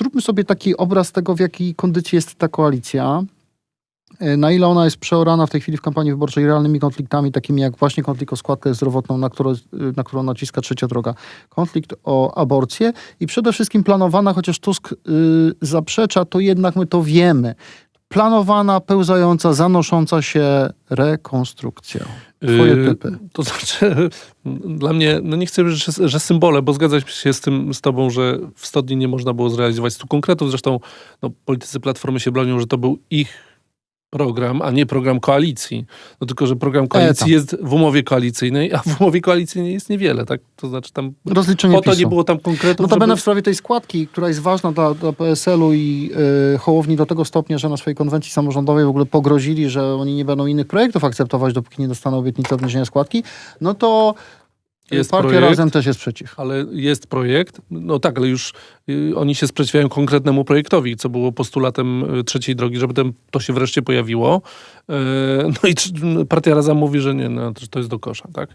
zróbmy sobie taki obraz tego, w jakiej kondycji jest ta koalicja. E, Na ile ona jest przeorana w tej chwili w kampanii wyborczej realnymi konfliktami, takimi jak właśnie konflikt o składkę zdrowotną, na, którą, na którą naciska trzecia droga, konflikt o aborcję i przede wszystkim planowana, chociaż Tusk y, zaprzecza, to jednak my to wiemy. Planowana, pełzająca, zanosząca się rekonstrukcja. Twoje Yy, typy. To znaczy, dla mnie, no nie chcę, że, że symbole, bo zgadzam się z tym z tobą, że w 100 dni nie można było zrealizować stu konkretów. Zresztą no, politycy Platformy się bronią, że to był ich program, a nie program koalicji. No tylko, że program koalicji tam. jest w umowie koalicyjnej, a w umowie koalicyjnej jest niewiele, tak? To znaczy tam Rozliczenie po to PiSu. nie było tam konkretów, Notabene żeby... w sprawie tej składki, która jest ważna dla, dla PSL-u i y, Hołowni do tego stopnia, że na swojej konwencji samorządowej w ogóle pogrozili, że oni nie będą innych projektów akceptować, dopóki nie dostaną obietnicy obniżenia składki, no to Jest partia projekt. Razem też jest przeciw. Ale jest projekt, no tak, ale już y, oni się sprzeciwiają konkretnemu projektowi, co było postulatem y, trzeciej drogi, żeby ten, to się wreszcie pojawiło. Y, no i tr- partia Razem mówi, że nie, no, to, jest do kosza, tak?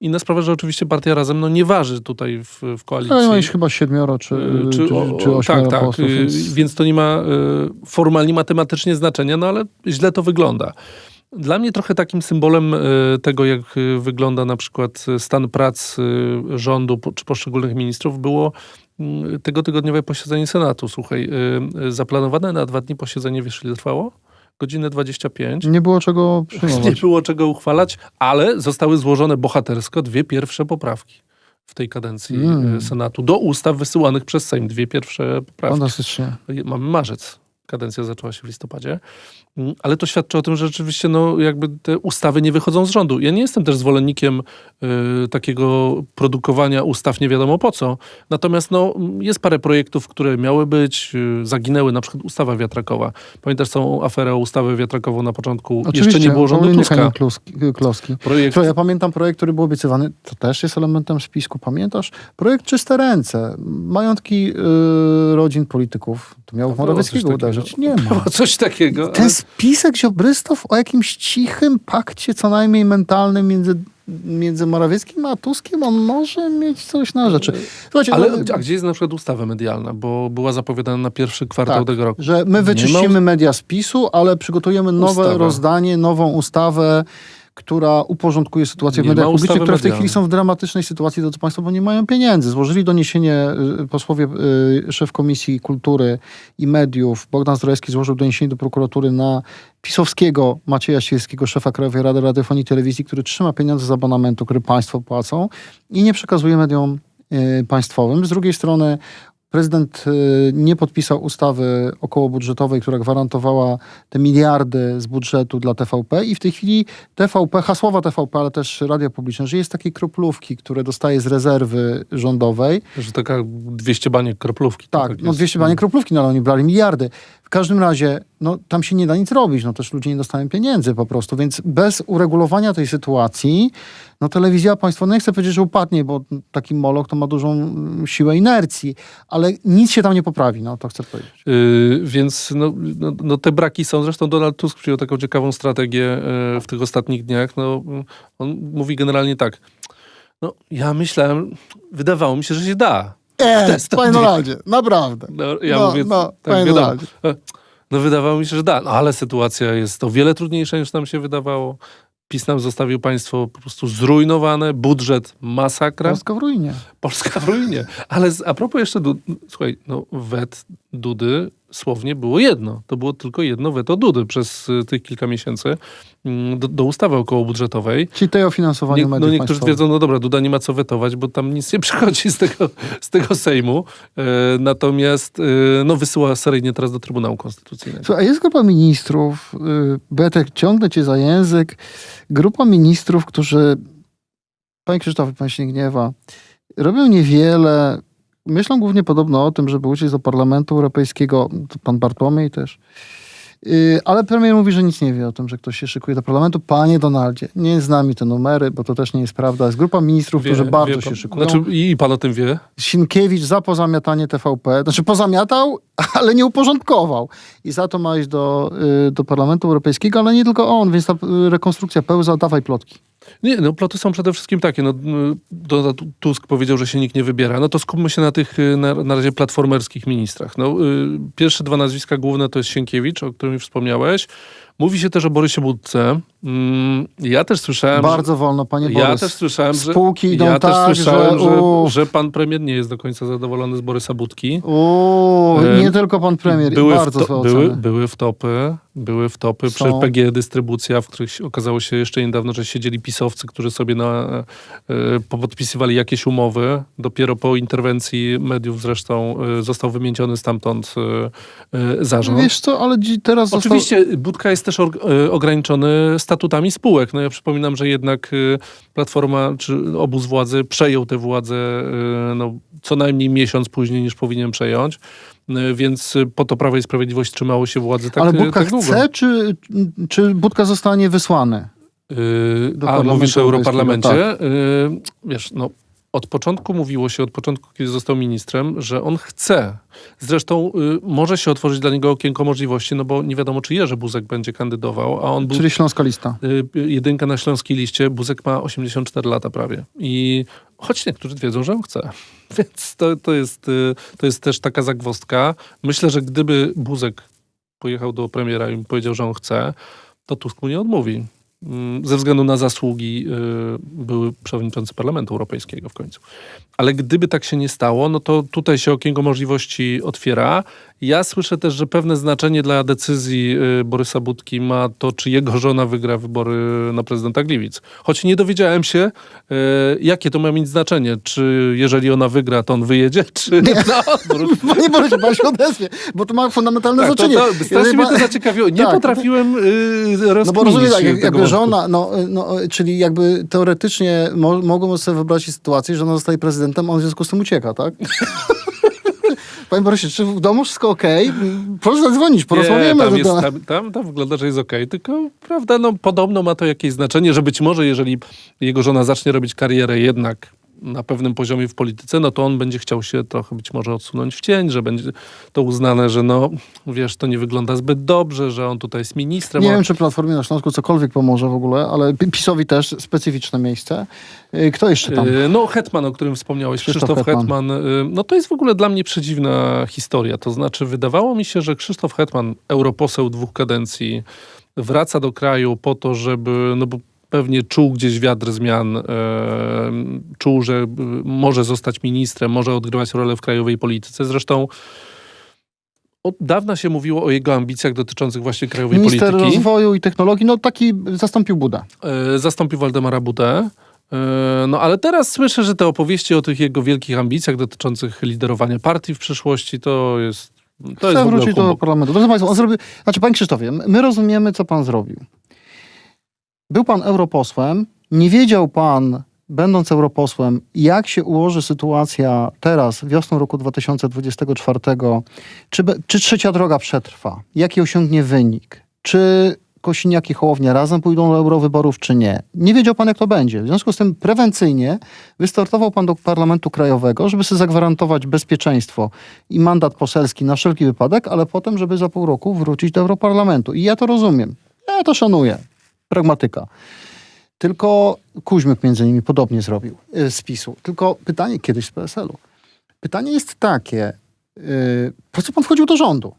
Inna sprawa, że oczywiście partia Razem no, nie waży tutaj w, w koalicji. Ale mają chyba siedmioro czy, Y, czy, czy, czy o- ośmioro tak, tak, posłów, y, więc... więc to nie ma formalnie, matematycznie znaczenia, no ale źle to wygląda. Dla mnie trochę takim symbolem y, tego, jak y, wygląda na przykład y, stan prac rządu czy poszczególnych ministrów, było tego tygodniowe posiedzenie Senatu. Słuchaj, zaplanowane na dwa dni posiedzenie, wiesz ile trwało? Godzinę 25. Nie było czego Nie przyjmować. było czego uchwalać, ale zostały złożone bohatersko dwie pierwsze poprawki w tej kadencji Mm. Senatu do ustaw wysyłanych przez Sejm. Dwie pierwsze poprawki. Fantastycznie. Mamy marzec. Kadencja zaczęła się w listopadzie. Mm, Ale to świadczy o tym, że rzeczywiście no, jakby te ustawy nie wychodzą z rządu. Ja nie jestem też zwolennikiem y, takiego produkowania ustaw nie wiadomo po co. Natomiast no, jest parę projektów, które miały być, y, zaginęły, na przykład ustawa wiatrakowa. Pamiętasz całą aferę o ustawę wiatrakową na początku? Jeszcze nie było rządu Tuska. Henning-Kloski- Kloski. Projekt ja pamiętam projekt, który był obiecywany, to też jest elementem spisku, pamiętasz? Projekt Czyste Ręce, majątki y, rodzin polityków. To miało w Było Morawieckiego coś uderzyć. Nie ma. Było coś takiego. Ten ale- spisek ziobrystów o jakimś cichym pakcie, co najmniej mentalnym między, między Morawieckim a Tuskiem, on może mieć coś na rzeczy. Słuchajcie, Ale no, a gdzie jest na przykład ustawa medialna? Bo była zapowiadana na pierwszy kwartał Tak. tego roku. że my wyczyścimy media z PiSu, ale przygotujemy nowe Ustawę. rozdanie, nową ustawę, która uporządkuje sytuację w mediach publicznych, które w tej chwili są w dramatycznej sytuacji, drodzy Państwo, bo nie mają pieniędzy. Złożyli doniesienie y, posłowie, y, szef Komisji Kultury i Mediów, Bogdan Zdrojewski złożył doniesienie do prokuratury na pisowskiego Macieja Świerskiego, szefa Krajowej Rady Radiofonii i Telewizji, który trzyma pieniądze z abonamentu, który państwo płacą i nie przekazuje mediom y, państwowym. Z drugiej strony prezydent y, nie podpisał ustawy okołobudżetowej, która gwarantowała te miliardy z budżetu dla TVP i w tej chwili TVP, hasłowa TVP, ale też radia publiczne, żyje z takiej kroplówki, które dostaje z rezerwy rządowej. Że taka 200 baniek kroplówki. to Tak, no jest. 200 baniek kroplówki, no ale oni brali miliardy. W każdym razie, no tam się nie da nic robić, no też ludzie nie dostają pieniędzy po prostu, więc bez uregulowania tej sytuacji, no telewizja państwo, no nie chcę powiedzieć, że upadnie, bo taki molok to ma dużą mm, siłę inercji, ale nic się tam nie poprawi, no to chcę powiedzieć. Yy, więc no, no, no te braki są. Zresztą Donald Tusk przyjął taką ciekawą strategię yy, w tych ostatnich dniach. No, on mówi generalnie tak. No, ja myślałem, wydawało mi się, że się da. E, Test- panie Donaldzie, naprawdę. No, ja No, mówię, no, tak panie wiadomo. Donaldzie. No wydawało mi się, że da. No, ale sytuacja jest o wiele trudniejsza niż nam się wydawało. PiS nam zostawił państwo po prostu zrujnowane, budżet masakra. Polska w ruinie. Polska w ruinie. Ale z, a propos jeszcze, Dud- słuchaj, no wet Dudy słownie było jedno. To było tylko jedno weto Dudy przez y, tych kilka miesięcy mm, do, do ustawy okołobudżetowej. Czyli tej o finansowaniu Nie, mediów no niektórzy państwowych. twierdzą, no dobra, Duda nie ma co wetować, bo tam nic nie przychodzi z tego, z tego Sejmu. E, natomiast e, no wysyła seryjnie teraz do Trybunału Konstytucyjnego. Słuchaj, a jest grupa ministrów, y, Betek, ciągnę cię za język, grupa ministrów, którzy, panie Krzysztofie, pan się nie gniewa, robią niewiele, myślą głównie podobno o tym, żeby uciec do Parlamentu Europejskiego, to pan Bartłomiej też, Y, ale premier mówi, że nic nie wie o tym, że ktoś się szykuje do parlamentu. Panie Donaldzie, nie z nami te numery, bo to też nie jest prawda. Jest grupa ministrów, którzy bardzo wie się szykują. Znaczy, I pan o tym wie? Sienkiewicz za pozamiatanie TVP, znaczy pozamiatał, ale nie uporządkował. I za to ma iść do, y, do Parlamentu Europejskiego, ale nie tylko on, więc ta y, rekonstrukcja pełza, dawaj plotki. Nie, no ploty są przede wszystkim takie. No, y, Donald Tusk powiedział, że się nikt nie wybiera. No to skupmy się na tych y, na, na razie platformerskich ministrach. No, y, pierwsze dwa nazwiska główne to jest Sienkiewicz, o którym już wspomniałeś. Mówi się też o Borysie Budce. Mm, Ja też słyszałem, Bardzo wolno, panie że, Borys. ja też słyszałem, że, Spółki idą ja tak, też słyszałem, że, że, że pan premier nie jest do końca zadowolony z Borysa Budki. Uuu, nie tylko pan premier, były, bardzo w to, były, były wtopy, były wtopy Są. PG Dystrybucja, w których okazało się jeszcze niedawno, że siedzieli pisowcy, którzy sobie na, e, podpisywali jakieś umowy. Dopiero po interwencji mediów zresztą e, został wymieniony stamtąd e, e, zarząd. Wiesz co, ale teraz został... Oczywiście Budka jest też e, ograniczony statutami spółek. No ja przypominam, że jednak e, Platforma czy obóz władzy przejął tę władzę e, no, co najmniej miesiąc później niż powinien przejąć. E, Więc po to Prawo i Sprawiedliwość trzymało się władzy tak, ale e, Budka tak długo. chce, czy, czy Budka zostanie wysłany? Yy, a mówisz o Europarlamencie? Europejskiego, Yy, wiesz, no, od początku mówiło się, od początku, kiedy został ministrem, że on chce. Zresztą yy, może się otworzyć dla niego okienko możliwości, no bo nie wiadomo, czy Jerzy Buzek będzie kandydował, a on był Czyli Śląska Lista. yy, jedynka na śląskiej liście. Buzek ma 84 lata prawie. I choć niektórzy twierdzą, że on chce. Więc to, to, jest, yy, to jest też taka zagwozdka. Myślę, że gdyby Buzek pojechał do premiera i powiedział, że on chce, to Tusk mu nie odmówi. Mm, Ze względu na zasługi y, były przewodniczący Parlamentu Europejskiego w końcu. Ale gdyby tak się nie stało, no to tutaj się okienko możliwości otwiera. Ja słyszę też, że pewne znaczenie dla decyzji y, Borysa Budki ma to, czy jego żona wygra wybory na prezydenta Gliwic. Choć nie dowiedziałem się, y, jakie to ma mieć znaczenie. Czy jeżeli ona wygra, to on wyjedzie, czy na odwrót. Panie Borysie, pan się odezwie, bo to ma fundamentalne Tak, to, znaczenie. to, strasznie Jeżeli mnie to zaciekawiło. Nie Tak. potrafiłem y, No bo rozumiem, tak, jak, jakby żona, no, no, czyli jakby teoretycznie mo, mogą sobie wyobrazić sytuację, że ona zostaje prezydentem, a on w związku z tym ucieka, tak? Panie Borysie, czy w domu wszystko okej? Proszę zadzwonić, porozmawiamy. Nie, tam, jest, tam, tam, tam wygląda, że jest okej, tylko prawda, no podobno ma to jakieś znaczenie, że być może jeżeli jego żona zacznie robić karierę jednak na pewnym poziomie w polityce, no to on będzie chciał się trochę być może odsunąć w cień, że będzie to uznane, że no wiesz, to nie wygląda zbyt dobrze, że on tutaj jest ministrem. Nie wiem, czy Platformie na Śląsku cokolwiek pomoże w ogóle, ale PiSowi też specyficzne miejsce. Y, Kto jeszcze tam? Y, No, Hetman, o którym wspomniałeś, Krzysztof Krzysztof, Hetman. Hetman. y, no to jest w ogóle dla mnie przedziwna historia. To znaczy, wydawało mi się, że Krzysztof Hetman, europoseł dwóch kadencji, wraca do kraju po to, żeby, no bo pewnie czuł gdzieś wiatr zmian, e, czuł, że y, może zostać ministrem, może odgrywać rolę w krajowej polityce. Zresztą od dawna się mówiło o jego ambicjach dotyczących właśnie krajowej Minister polityki. rozwoju i technologii, no taki zastąpił Budę. E, zastąpił Waldemara Budę. E, No ale teraz słyszę, że te opowieści o tych jego wielkich ambicjach dotyczących liderowania partii w przyszłości to jest. To jest w ogóle wrócić do parlamentu. Proszę Państwa, on zrobił... Znaczy, Panie Krzysztofie, my rozumiemy, co Pan zrobił. Był Pan europosłem, nie wiedział Pan, będąc europosłem, jak się ułoży sytuacja teraz, wiosną roku 2024, czy, czy trzecia droga przetrwa, jaki osiągnie wynik, czy Kosiniak i Hołownia razem pójdą do eurowyborów, czy nie. Nie wiedział Pan, jak to będzie. W związku z tym prewencyjnie wystartował Pan do Parlamentu Krajowego, żeby sobie zagwarantować bezpieczeństwo i mandat poselski na wszelki wypadek, ale potem, żeby za pół roku wrócić do Europarlamentu. I ja to rozumiem. Ja to szanuję. Pragmatyka. Tylko Kuźmyk między innymi podobnie zrobił y, z PiSu. Tylko pytanie kiedyś z PSL-u. Pytanie jest takie, yy, po co pan wchodził do rządu?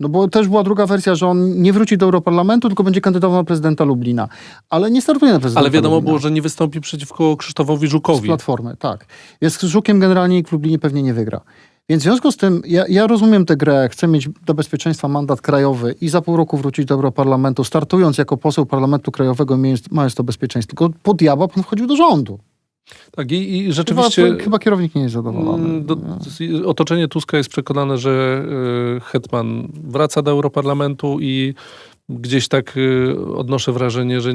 No bo też była druga wersja, że on nie wróci do Europarlamentu, tylko będzie kandydował na prezydenta Lublina. Ale nie startuje na prezydenta Ale wiadomo Lublina. było, że nie wystąpi przeciwko Krzysztofowi Z Żukowi. Platformy, tak. Jest z Żukiem generalnie nikt w Lublinie pewnie nie wygra. Więc w związku z tym, ja, ja rozumiem tę grę, chcę mieć do bezpieczeństwa mandat krajowy i za pół roku wrócić do Europarlamentu, startując jako poseł Parlamentu Krajowego, mając, to bezpieczeństwo. Tylko po diabła pan wchodził do rządu. Tak, i, i Chyba, rzeczywiście. chyba kierownik nie jest zadowolony. Mm, Do, otoczenie Tuska jest przekonane, że y, Hetman wraca do Europarlamentu i gdzieś tak y, odnoszę wrażenie, że,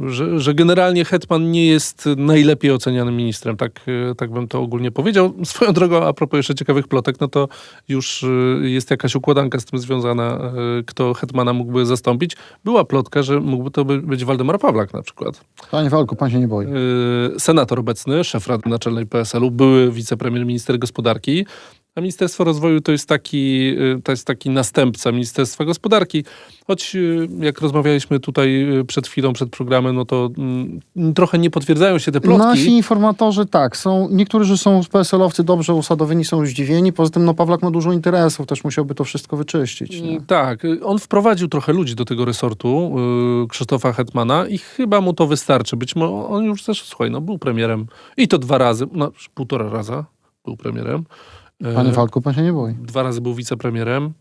że, że generalnie Hetman nie jest najlepiej ocenianym ministrem. Tak, y, tak bym to ogólnie powiedział. Swoją drogą, a propos jeszcze ciekawych plotek, no to już y, jest jakaś układanka z tym związana, kto Hetmana mógłby zastąpić. Była plotka, że mógłby to by- być Waldemar Pawlak na przykład. Panie Walku, pan się nie boi. Senator obecny, szef Rady Naczelnej PSL-u, były wicepremier minister gospodarki. A Ministerstwo Rozwoju to jest taki, y, to jest taki następca Ministerstwa Gospodarki. Choć y, jak rozmawialiśmy tutaj y, przed chwilą, przed programem, no to mm, trochę nie potwierdzają się te plotki. Nasi informatorzy tak, są, niektórzy są PSL-owcy dobrze usadowieni, są zdziwieni, poza tym no Pawlak ma dużo interesów, też musiałby to wszystko wyczyścić. Nie? Mm, Tak, on wprowadził trochę ludzi do tego resortu, y, Krzysztofa Hetmana i chyba mu to wystarczy. Być może on już też, słuchaj, no był premierem i to dwa razy, no półtora raza był premierem. E, Panie Waldku, pan się nie boi. Dwa razy był wicepremierem.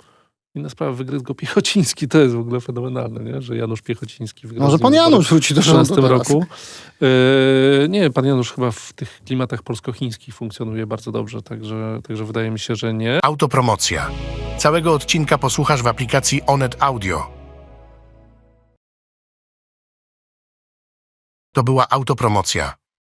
Inna sprawa, wygryzł go Piechociński. To jest w ogóle fenomenalne, nie? że Janusz Piechociński wygrał. Może pan Janusz wróci do w rządu 2016 teraz. roku. E, nie, pan Janusz chyba w tych klimatach polsko-chińskich funkcjonuje bardzo dobrze, także, także wydaje mi się, że nie. Autopromocja. Całego odcinka posłuchasz w aplikacji Onet Audio. To była autopromocja.